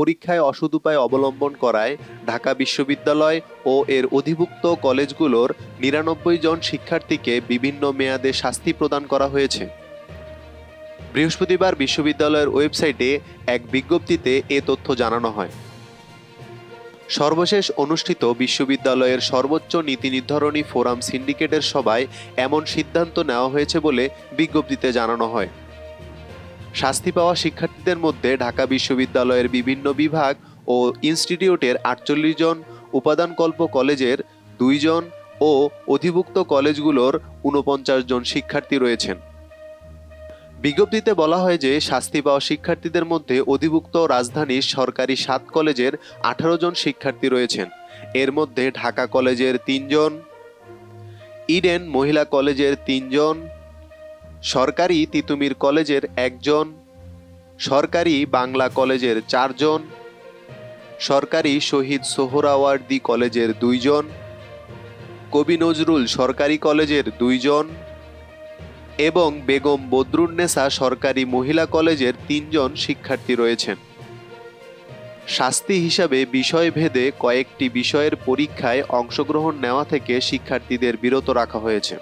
পরীক্ষায় অসৎ উপায় অবলম্বন করায় ঢাকা বিশ্ববিদ্যালয় ও এর অধিভুক্ত কলেজগুলোর নিরানব্বই জন শিক্ষার্থীকে বিভিন্ন মেয়াদে শাস্তি প্রদান করা হয়েছে। বৃহস্পতিবার বিশ্ববিদ্যালয়ের ওয়েবসাইটে এক বিজ্ঞপ্তিতে এ তথ্য জানানো হয়। সর্বশেষ অনুষ্ঠিত বিশ্ববিদ্যালয়ের সর্বোচ্চ নীতি নির্ধারণী ফোরাম সিন্ডিকেটের সভায় এমন সিদ্ধান্ত নেওয়া হয়েছে বলে বিজ্ঞপ্তিতে জানানো হয়। শাস্তি পাওয়া শিক্ষার্থীদের মধ্যে ঢাকা বিশ্ববিদ্যালয়ের বিভিন্ন বিভাগ ও ইনস্টিটিউটের আটচল্লিশ জন উপাদানকল্প কলেজের দুইজন ও অধিভুক্ত কলেজগুলোর ঊনপঞ্চাশ জন শিক্ষার্থী রয়েছেন। বিজ্ঞপ্তিতে বলা হয় যে শাস্তি পাওয়া শিক্ষার্থীদের মধ্যে অধিভুক্ত রাজধানীর সরকারি সাত কলেজের আঠারো জন শিক্ষার্থী রয়েছেন। এর মধ্যে ঢাকা কলেজের তিনজন ইডেন মহিলা কলেজের তিনজন সরকারি তিতুমির কলেজের একজন, সরকারি বাংলা কলেজের চারজন, সরকারি শহীদ সোহরাওয়ার্দী কলেজের দুইজন, কবি নজরুল সরকারি কলেজের দুইজন এবং বেগম বদরুন্নেসা সরকারি মহিলা কলেজের তিনজন শিক্ষার্থী রয়েছেন। শাস্তি হিসাবে বিষয়ভেদে কয়েকটি বিষয়ের পরীক্ষায় অংশগ্রহণ নেওয়া থেকে শিক্ষার্থীদের বিরত রাখা হয়েছে।